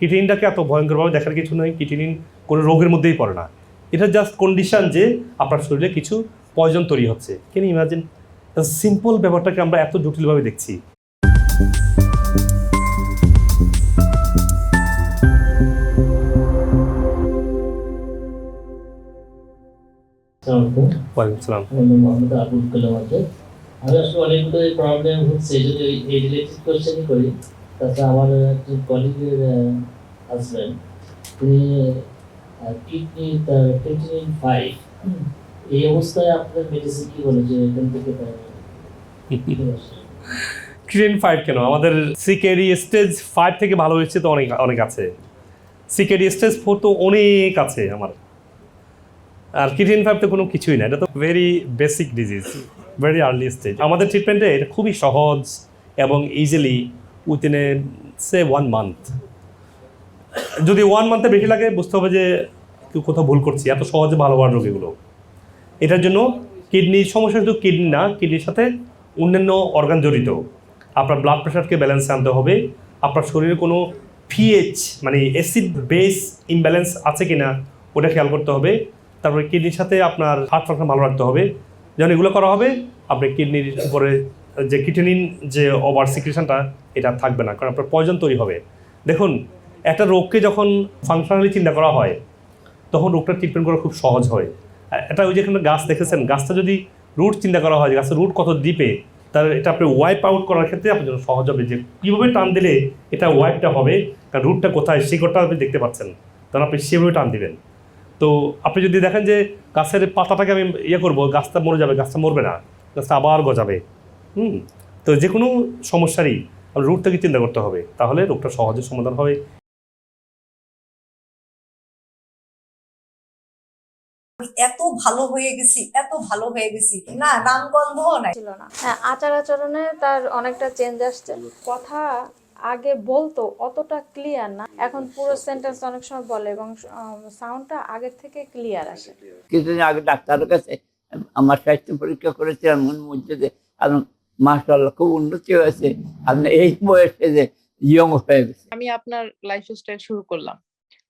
কিডনিটাকে এত ভয়ঙ্করভাবে দেখার কিছু নয় কিডনি কোনো রোগের মধ্যেই পড়ে না। এটা জাস্ট কন্ডিশন যে আপনার শরীরে কিছু পয়জন তৈরি হচ্ছে। কেন ইমাজিন সিম্পল ব্যাপারটাকে আমরা এত জটিলভাবে দেখছি। আমি আসলে অনেকগুলো প্রবলেম হচ্ছে যদি এই রিলেটেড কোয়েশ্চেনই করি। তাছাড়া আমার একজন কলিগের হাজব্যান্ড তিনি কিডনি ক্রিটিনিন ফাইভ এই অবস্থায় আপনার মেডিসিন কি বলে যে এখান থেকে তার ফাইভ কেন? আমাদের সিকেডি স্টেজ ফাইভ থেকে ভালো হয়েছে তো অনেক অনেক আছে। সিকেডি স্টেজ ফোর তো অনেক আছে আমার। আর কিডনি ফাইভ তো কোনো কিছুই না এটা তো very basic disease very early stage আমাদের ট্রিটমেন্টে এটা খুবই সহজ এবং easily within a say one month যদি ওয়ান মান্থে বেশি লাগে, বুঝতে হবে যে কেউ কোথাও ভুল করছি, এত সহজে ভালো হওয়ার রোগীগুলো। এটার জন্য কিডনির সমস্যা শুধু কিডনি না কিডনির সাথে অন্যান্য অর্গান জড়িত। আপনার ব্লাড প্রেশারকে ব্যালেন্সে আনতে হবে। আপনার শরীরে কোনো পিএইচ মানে অ্যাসিড বেস ইমব্যালেন্স আছে কি না ওটা খেয়াল করতে হবে। তারপরে কিডনির সাথে আপনার হার্ট ফাংশন ভালো রাখতে হবে। যখন এগুলো করা হবে, আপনি কিডনির উপরে যে কিডনিন যে ওভার সিক্রেশনটা এটা থাকবে না, কারণ আপনার পয়জন তৈরি হবে। দেখুন, একটা রোগকে যখন ফাংশনালি চিন্তা করা হয়, তখন রোগটা ট্রিটমেন্ট করা খুব সহজ হয়। এটা ওই যেখানে গাছ দেখেছেন, গাছটা যদি রুট চিন্তা করা হয় গাছের রুট কত ডিপে তাহলে এটা আপনি ওয়াইপ আউট করার ক্ষেত্রে আপনার জন্য সহজ হবে। যে কীভাবে টান দিলে এটা ওয়াইপটা হবে, কারণ রুটটা কোথায় শিকড়টা আপনি দেখতে পাচ্ছেন। তখন আপনি সেভাবে টান দিবেন। তো আপনি যদি দেখেন যে গাছের পাতাটাকে আমি ইয়ে করব, গাছটা মরে যাবে, গাছটা মরবে না, গাছটা আবার গজাবে। হুম। তো যে কোনো সমস্যারই রুট থেকে চিন্তা করতে হবে তাহলে রোগটা সহজে সমাধান হবে। এত ভালো হয়ে গেছি এত ভালো হয়ে গেছি। না নাম গন্ধ নাই। ছিল না। হ্যাঁ আচার আচরণে তার অনেকটা চেঞ্জ আসছে। কথা আগে বলতো অতটা ক্লিয়ার না। এখন পুরো সেন্টেন্স অনেক সময় বলে এবং সাউন্ডটা আগের থেকে ক্লিয়ার আসে। কিছুদিন আগে ডাক্তারের কাছে আমার স্বাস্থ্য পরীক্ষা করেছিলাম মন যে এবং মাসাল্লাহ খুব উন্নতি হয়েছে। আপনি এই বয়সে যে ইয়ং হয়ে গেছে আমি আপনার লাইফস্টাইল শুরু করলাম।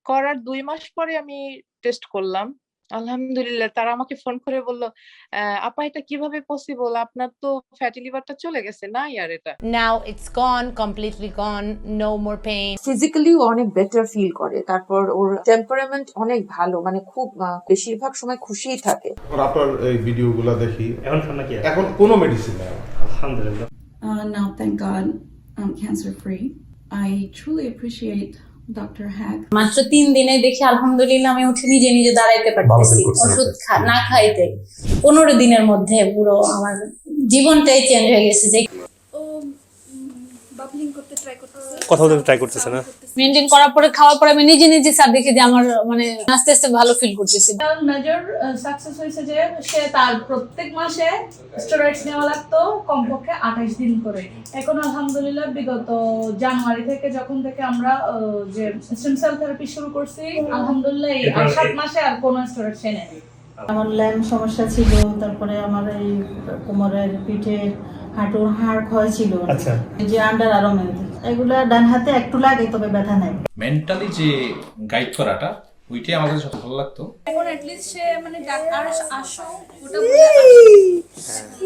করার দুই মাস পরে আমি টেস্ট করলাম। আলহামদুলিল্লাহ তারা আমাকে ফোন করে বলল "আহ, আপা এটা কীভাবে পসিবল আপনার তো ফ্যাটি লিভারটা চলে গেছে না আর এটা? Now it's gone, completely gone, no more pain. Physically অনেক বেটার ফিল করে। তারপর ওর টেম্পারামেন্ট অনেক ভালো মানে খুব বেশিরভাগ সময় খুশিই থাকে। এখন আপনার এই ভিডিওগুলো দেখি। এখন এখন কোনো মেডিসিন নেই। আলহামদুলিল্লাহ Uh, now, thank God, I'm cancer free. I truly appreciate Dr. Hack. মাত্র তিন দিনে দেখি আলহামদুলিল্লাহ আমি উঠে নিজে নিজে দাঁড়াইতে পারতেছি ওষুধ না খাইতে পনেরো দিনের মধ্যে পুরো আমার জীবনটাই চেঞ্জ হয়ে গেছে যে কথা বলতে ট্রাই করতেছে না। মেনটেন করার পরে খাওয়ার পরে আমি নিজে নিজে স্যার দেখি যে আমার মানে আস্তে আস্তে ভালো ফিল করতেছি। মেজর সাকসেস হয়েছে যে সে তার প্রত্যেক মাসে স্টেরয়েডস নেওয়া লাগতো কমপক্ষে আঠাইশ দিন করে। এখন আলহামদুলিল্লাহ বিগত জানুয়ারি থেকে যখন থেকে আমরা আহ, যে স্টেম সেল থেরাপি শুরু করছি আলহামদুলিল্লাহ এই মাসে আর কোনো নেই। আমার ল্যাম সমস্যা ছিল তারপরে আমার এই কোমরের পিঠে হাঁটুর হাড় ক্ষয় ছিল। আচ্ছা। যে আন্ডার আরও এগুলা ডান হাতে একটু লাগে তবে ব্যথা নাই। মেন্টালি যে গাইড করাটা ওইটাই আমার কাছে সবচেয়ে ভালো লাগতো। এখন অ্যাটলিস্ট সে মানে ডাক্তার আসো ওটা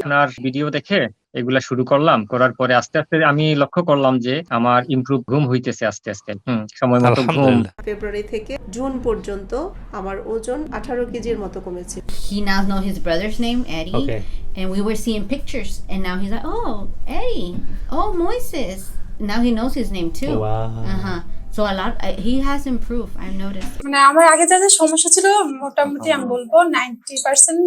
আপনার ভিডিও দেখে এগুলা শুরু করলাম করার পরে আস্তে আস্তে আমি লক্ষ্য করলাম যে আমার ইমপ্রুভ ঘুম হইতেছে আস্তে আস্তে। হুম সময় মতো ঘুম। ফেব্রুয়ারি থেকে জুন পর্যন্ত আমার ওজন আঠারো কেজির মতো কমেছে। Know his brother's name Eddie. Okay and we were seeing pictures and now he's like oh Eddie oh Moises now he knows his name too wow. uh-huh so a lot uh, he has improved I've noticed মানে আমার আগে যাদের সমস্যা ছিল মোটামুটি আমি বলব ninety percent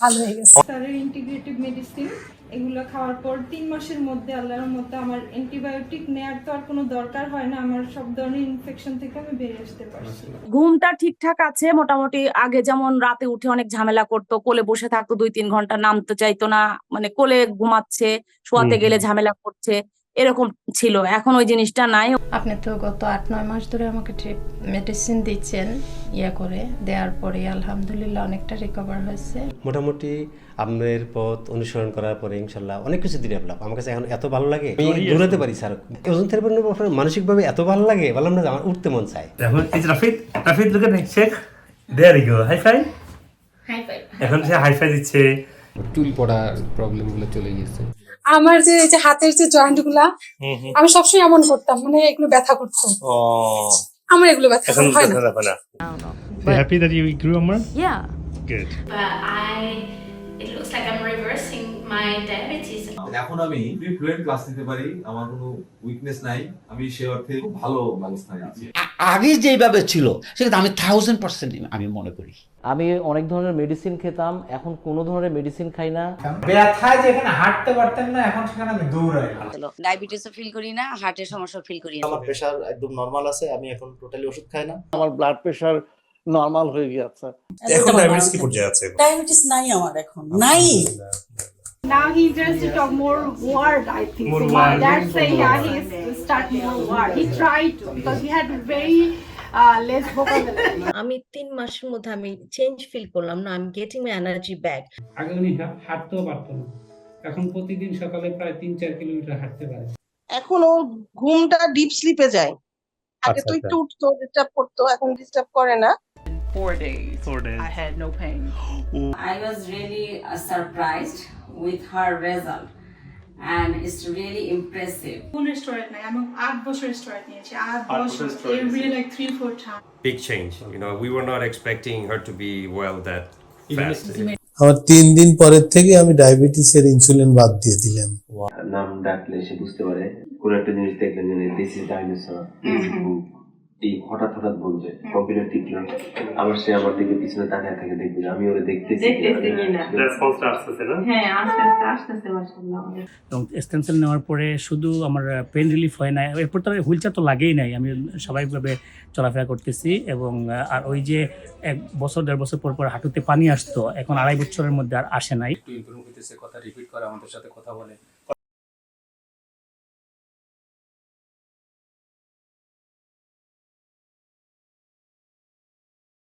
ভালো হয়ে গেছে স্যারের ইন্টিগ্রেটিভ মেডিসিন এগুলো খাওয়ার পর তিন মাসের মধ্যে আল্লাহর মধ্যে আমার অ্যান্টিবায়োটিক নেওয়ার তো আর কোনো দরকার হয় না আমার সব ধরনের ইনফেকশন থেকে আমি বেরিয়ে আসতে পারছি। ঘুমটা ঠিকঠাক আছে মোটামুটি আগে যেমন রাতে উঠে অনেক ঝামেলা করতো কোলে বসে থাকতো দুই তিন ঘণ্টা নামতে চাইতো না মানে কোলে ঘুমাচ্ছে শোয়াতে গেলে ঝামেলা করছে। এরকম ছিল। এখন ওই জিনিসটা নাই। আপনি তো গত আট নয় মাস ধরে আমাকে মেডিসিন দিচ্ছেন ইয়ে করে। দেওয়ার পরে আলহামদুলিল্লাহ অনেকটা রিকভার হয়েছে। মোটামুটি আপনার পথ অনুসরণ করার পরে ইনশাল্লাহ অনেক কিছু ডেভেলপ আমার কাছে এখন এত ভালো লাগে। আমি দৌড়াতে পারি স্যার। ওজন থেরাপি মানসিকভাবে এত ভালো লাগে বললাম না আমার উঠতে মন চায়। এখন যে রাফিদ রাফিদ লোকে নেই Sheikh? There go. Hi fi এখন সে হাই ফাই দিচ্ছে। টুল পড়ার প্রবলেমগুলো চলে গেছে আমার যে এই যে হাতের যে জয়েন্টগুলা আমি সবসময় এমন করতাম মানে এগুলো ব্যথা করতো। আমার এগুলো ব্যথা এখন হয় না। কথা না। হ্যাপি দ্যাট ইউ গ্রু আমার Yeah. Good I it looks like I'm reversing my diabetes এখন আমি ফ্লুয়েন্ট ক্লাস নিতে পারি আমার কোনো উইকনেস নাই আমি সে অর্থে খুব ভালো অবস্থায় আছি। আগে যেভাবে ছিল সেটা আমি থাউজেন্ড পার্সেন্ট আমি মনে করি। আমি অনেক ধরনের মেডিসিন খেতাম এখন কোনো ধরনের মেডিসিন খাই না। ব্যথায় যেখানে হাঁটতে পারতেন না এখন সেখানে আমি দৌড়াই। ডায়াবেটিসও ফিল করি না হার্টের সমস্যা ফিল করি না। আমার প্রেশার একদম নর্মাল আছে আমি এখন টোটালি ওষুধ খাই না। আমার ব্লাড প্রেশার নর্মাল হয়ে গিয়েছে। এখন ডায়াবেটিস কি পর্যায়ে আছে? ডায়াবেটিস নাই আমার এখন নাই। Now he just talk more word, I think. More so word. That's say yeah, he start more word. He tried to because he had very uh, less vocabulary. আমি তিন মাসের মধ্যে আমি চেঞ্জ ফিল করলাম না আমি গেটিং মাই এনার্জি ব্যাক আগে উনি হাঁটতেও পারতো না এখন প্রতিদিন সকালে প্রায় তিন চার কিলোমিটার হাঁটতে পারে এখন ও ঘুমটা ডিপ স্লিপে যায় আগে তো আচ্ছা, একটু উঠতো ডিস্টার্ব করতো এখন ডিস্টার্ব করে না Four days. Four days I had no pain. I was really uh, surprised with her result and it's really impressive কোন রেস্টুরেন্ট নাই আমি আট বছর রেস্টুরেন্ট নিয়েছি আট আট বছর বছর every like three four times Big change. You know, we were not expecting her to be well that fast. আমার তিন দিন পরের থেকে আমি ডায়াবেটিসের ইনসুলিন বাদ দিয়ে দিলাম নাম ডাকলে সে বুঝতে পারে কোন একটা জিনিস দেখলেন যে দিস ইজ ডাইনোসর এই হঠাৎ হঠাৎ বলছে কম্পিউটার টিপলাম আবার সে আমার দিকে পিছনে তাকায় থাকে দেখবে যে আমি ওরে দেখতেছি রেসপন্সটা আসতেছে না? হ্যাঁ আস্তে আস্তে আসতেছে মাশাআল্লাহ। এবং স্টেনসেল নেওয়ার পরে শুধু আমার পেন রিলিফ হয় না এরপর তো হুইল চেয়ার তো লাগেই নাই। আমি স্বাভাবিকভাবে চলাফেরা করতেছি এবং আর ওই যে এক বছর দেড় বছর পর পর হাঁটুতে পানি আসতো এখন আড়াই বছরের মধ্যে আর আসে নাই। একটু ইমপ্রুভ হইতেছে কথা রিপিট করে আমাদের সাথে কথা বলে।